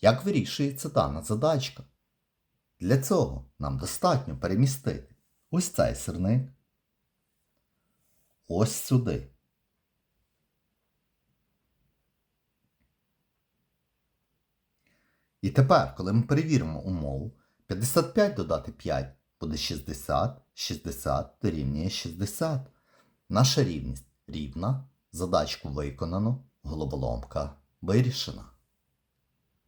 Як вирішується дана задачка? Для цього нам достатньо перемістити ось цей сирник ось сюди. І тепер, коли ми перевіримо умову, 55 додати 5 буде 60, 60 дорівнює 60. Наша рівність рівна, задачку виконано, головоломка вирішена.